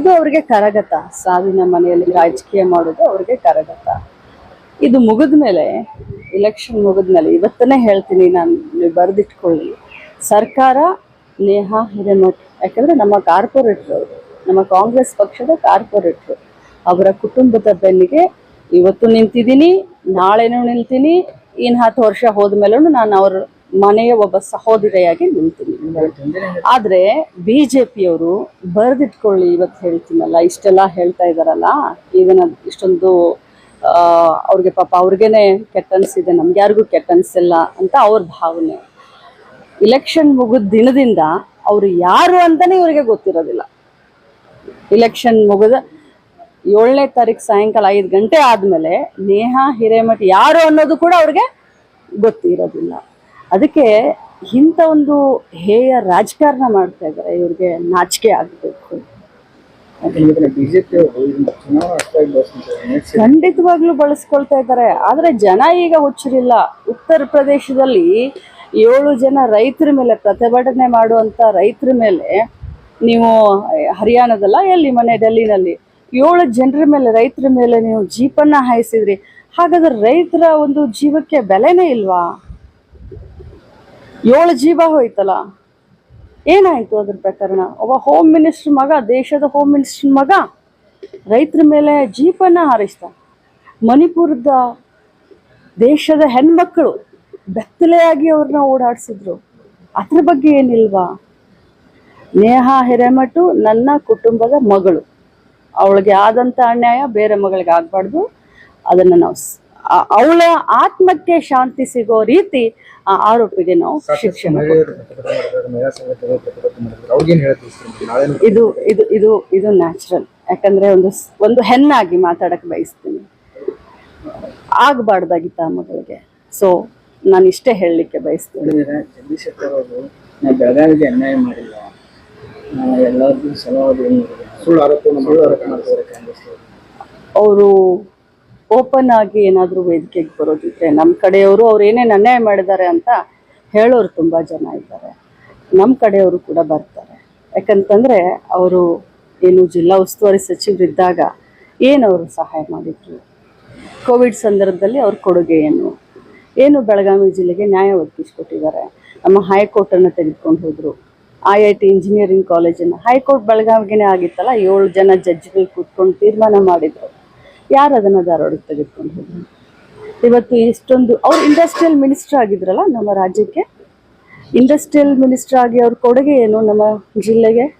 ಇದು ಅವ್ರಿಗೆ ಕರಗತ. ಸಾವಿನ ಮನೆಯಲ್ಲಿ ರಾಜಕೀಯ ಮಾಡೋದು ಅವ್ರಿಗೆ ಕರಗತ. ಇದು ಮುಗಿದ್ಮೇಲೆ ಇಲೆಕ್ಷನ್ ಮುಗಿದ್ಮೇಲೆ ಇವತ್ತನೇ ಹೇಳ್ತೀನಿ ನಾನು ಬರೆದಿಟ್ಕೊಳ್ಳಿ. ಸರ್ಕಾರ ನೇಹಾ, ಹಿರೇಮಠ್, ಯಾಕಂದ್ರೆ ನಮ್ಮ ಕಾರ್ಪೊರೇಟ್ರು ನಮ್ಮ ಕಾಂಗ್ರೆಸ್ ಪಕ್ಷದ ಕಾರ್ಪೊರೇಟ್ರು. ಅವರ ಕುಟುಂಬದ ಬೆನ್ನಿಗೆ ಇವತ್ತು ನಿಂತಿದ್ದೀನಿ, ನಾಳೆನೂ ನಿಲ್ತೀನಿ ಇನ್ನು ಹತ್ತು ವರ್ಷ ಹೋದ್ಮೇಲೂ ನಾನು ಅವ್ರ ಮನೆಯ ಒಬ್ಬ ಸಹೋದರಿಯಾಗಿ ನಿಲ್ತೀನಿ ಆದ್ರೆ ಪಿಯವರು ಬರೆದಿಟ್ಕೊಳ್ಳಿ ಇವತ್ತು ಹೇಳ್ತೀನಲ್ಲ, ಇಷ್ಟೆಲ್ಲ ಹೇಳ್ತಾ ಇದಾರಲ್ಲ ಇದನ್ನ ಇಷ್ಟೊಂದು ಅವ್ರಿಗೆ ಪಾಪ ಅವ್ರಿಗೇನೆ ಕೆಟ್ಟ ಇದೆ ನಮ್ಗೆ ಯಾರಿಗೂ ಕೆಟ್ಟ ಇಲ್ಲ ಅಂತ ಅವ್ರ ಭಾವನೆ. ಇಲೆಕ್ಷನ್ ಮುಗಿದ ದಿನದಿಂದ ಅವರು ಯಾರು ಅಂತಾನೆ ಇವರಿಗೆ ಗೊತ್ತಿರೋದಿಲ್ಲ. ಇಲೆಕ್ಷನ್ ಮುಗಿದ ಏಳನೇ ತಾರೀಕು ಸಾಯಂಕಾಲ ಐದು ಗಂಟೆ ಆದಮೇಲೆ ನೇಹಾ, ಹಿರೇಮಠ್ ಯಾರು ಅನ್ನೋದು ಕೂಡ ಅವ್ರಿಗೆ ಗೊತ್ತಿರೋದಿಲ್ಲ. ಅದಕ್ಕೆ ಇಂಥ ಒಂದು ಹೇಯ ರಾಜಕಾರಣ ಮಾಡ್ತಾ ಇದ್ದಾರೆ ಇವ್ರಿಗೆ ನಾಚಿಕೆ ಆಗಬೇಕು. ಖಂಡಿತವಾಗ್ಲೂ ಬಳಸ್ಕೊಳ್ತಾ ಇದ್ದಾರೆ ಆದ್ರೆ ಜನ ಈಗ ಹುಚ್ಚರಿಲ್ಲ. ಉತ್ತರ ಪ್ರದೇಶದಲ್ಲಿ ಏಳು ಜನ ರೈತರ ಮೇಲೆ ಪ್ರತಿಭಟನೆ ಮಾಡುವಂತ ರೈತರ ಮೇಲೆ ನೀವು ಹರಿಯಾಣದಲ್ಲ ಎಲ್ಲಿ ಮನೆ ಡೆಲ್ಲಿನಲ್ಲಿ ಏಳು ಜನರ ಮೇಲೆ ರೈತರ ಮೇಲೆ ನೀವು ಜೀಪನ್ನ ಹಾಯಿಸಿದ್ರಿ. ಹಾಗಾದ್ರೆ ರೈತರ ಒಂದು ಜೀವಕ್ಕೆ ಬೆಲೆನೇ ಇಲ್ವಾ? ಏಳು ಜೀವ ಹೋಯ್ತಲ್ಲ? ಏನಾಯ್ತು ಅದ್ರ ಪ್ರಕರಣ? ಒಬ್ಬ ಹೋಮ್ ಮಿನಿಸ್ಟರ್ ಮಗ, ದೇಶದ ಹೋಮ್ ಮಿನಿಸ್ಟರ್ ಮಗ, ರೈತರ ಮೇಲೆ ಜೀಪನ್ನ ಹಾರಿಸ್ತ ಮಣಿಪುರದ ದೇಶದ ಹೆಣ್ಮಕ್ಕಳು ಬೆತ್ತಲೆಯಾಗಿ ಅವ್ರನ್ನ ಓಡಾಡಿಸಿದ್ರು. ಅದ್ರ ಬಗ್ಗೆ ಏನಿಲ್ವಾ? ನೇಹಾ ಹಿರೇಮಠು ನನ್ನ ಕುಟುಂಬದ ಮಗಳು. ಅವಳಿಗೆ ಆದಂತ ಅನ್ಯಾಯ, ಬೇರೆ ಮಗಳಿಗೆ ಆಗಬಾರ್ದು. ಅದನ್ನ ನಾವು ಅವಳ ಆತ್ಮಕ್ಕೆ ಶಾಂತಿ ಸಿಗೋ ರೀತಿ ಆ ಆರೋಪಿಗೆ ನಾವು ಶಿಕ್ಷಣ ಇದು ಇದು ಇದು ಇದು ನ್ಯಾಚುರಲ್ ಯಾಕಂದ್ರೆ ಒಂದು ಸ್- ಒಂದು ಹೆಣ್ಣಾಗಿ ಮಾತಾಡಕ್ಕೆ ಬಯಸ್ತೀನಿ. ಆಗ್ಬಾರ್ದಾಗಿತ್ತ ಆ ಮಗಳಿಗೆ. ಸೊ ನಾನು ಇಷ್ಟೇ ಹೇಳಲಿಕ್ಕೆ ಬಯಸ್ತೀನಿ. ಬೆಳಗಾವಿಗೆ ಅನ್ಯಾಯ ಮಾಡಿಲ್ಲ. ನಾನು ಎಲ್ಲರಿಗೂ ಅವರು ಓಪನ್ ಆಗಿ ಏನಾದರೂ ವೇದಿಕೆಗೆ ಬರೋದಿದ್ರೆ ನಮ್ಮ ಕಡೆಯವರು ಅವ್ರು ಏನೇನು ಅನ್ಯಾಯ ಮಾಡಿದ್ದಾರೆ ಅಂತ ಹೇಳೋರು ತುಂಬ ಜನ ಇದ್ದಾರೆ. ನಮ್ಮ ಕಡೆಯವರು ಕೂಡ ಬರ್ತಾರೆ. ಯಾಕಂತಂದರೆ ಅವರು ಏನು ಜಿಲ್ಲಾ ಉಸ್ತುವಾರಿ ಸಚಿವರಿದ್ದಾಗ ಏನು ಅವರು ಸಹಾಯ ಮಾಡಿದ್ರು? ಕೋವಿಡ್ ಸಂದರ್ಭದಲ್ಲಿ ಅವ್ರ ಕೊಡುಗೆ ಏನು? ಏನು ಬೆಳಗಾವಿ ಜಿಲ್ಲೆಗೆ ನ್ಯಾಯ ಒದಗಿಸ್ಕೊಟ್ಟಿದ್ದಾರೆ? ನಮ್ಮ ಹೈಕೋರ್ಟನ್ನು ತೆಗೆದುಕೊಂಡು ಹೋದರು. ಐ ಐ ಟಿ ಇಂಜಿನಿಯರಿಂಗ್ ಕಾಲೇಜನ್ನು. ಹೈಕೋರ್ಟ್ ಬೆಳಗಾವಿಗೆ ಆಗಿತ್ತಲ್ಲ, ಏಳು ಜನ ಜಡ್ಜ್ಗಳು ಕೂತ್ಕೊಂಡು ತೀರ್ಮಾನ ಮಾಡಿದರು. ಯಾರು ಅದನ್ನು ಧಾರವಾಡಕ್ಕೆ ತೆಗೆದುಕೊಂಡು ಹೋದ್ರು? ಇವತ್ತು ಇಷ್ಟೊಂದು, ಅವ್ರು ಇಂಡಸ್ಟ್ರಿಯಲ್ ಮಿನಿಸ್ಟರ್ ಆಗಿದ್ರಲ್ಲ ನಮ್ಮ ರಾಜ್ಯಕ್ಕೆ ಇಂಡಸ್ಟ್ರಿಯಲ್ ಮಿನಿಸ್ಟರ್ ಆಗಿ ಅವ್ರ ಕೊಡುಗೆ ಏನು ನಮ್ಮ ಜಿಲ್ಲೆಗೆ?